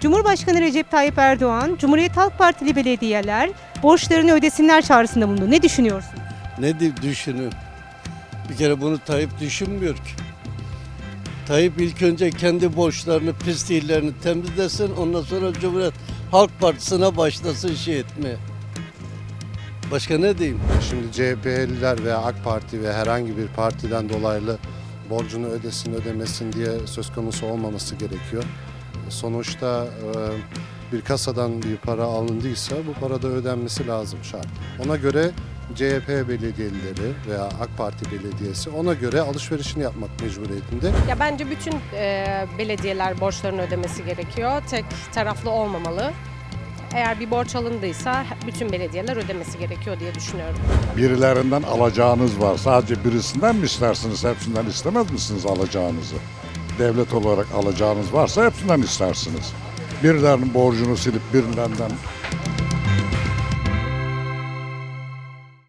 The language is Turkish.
Cumhurbaşkanı Recep Tayyip Erdoğan, Cumhuriyet Halk Partili belediyeler borçlarını ödesinler çağrısında bulundu. Ne düşünüyorsun? Ne di- düşünün? Bir kere bunu Tayyip düşünmüyor ki. Tayyip ilk önce kendi borçlarını, pisliklerini temizlesin. Ondan sonra Cumhuriyet Halk Partisi'ne başlasın şey etmeye. Başka ne diyeyim? Şimdi CHP'liler veya AK Parti ve herhangi bir partiden dolaylı borcunu ödesin ödemesin diye söz konusu olmaması gerekiyor. Sonuçta e, bir kasadan bir para alındıysa bu para da ödenmesi lazım şart. Ona göre CHP belediyeleri veya AK Parti belediyesi ona göre alışverişini yapmak mecburiyetinde. Ya bence bütün e, belediyeler borçlarını ödemesi gerekiyor. Tek taraflı olmamalı. Eğer bir borç alındıysa bütün belediyeler ödemesi gerekiyor diye düşünüyorum. Birilerinden alacağınız var. Sadece birisinden mi istersiniz? Hepsinden istemez misiniz alacağınızı? Devlet olarak alacağınız varsa hepsinden istersiniz. Birilerinin borcunu silip birilerinden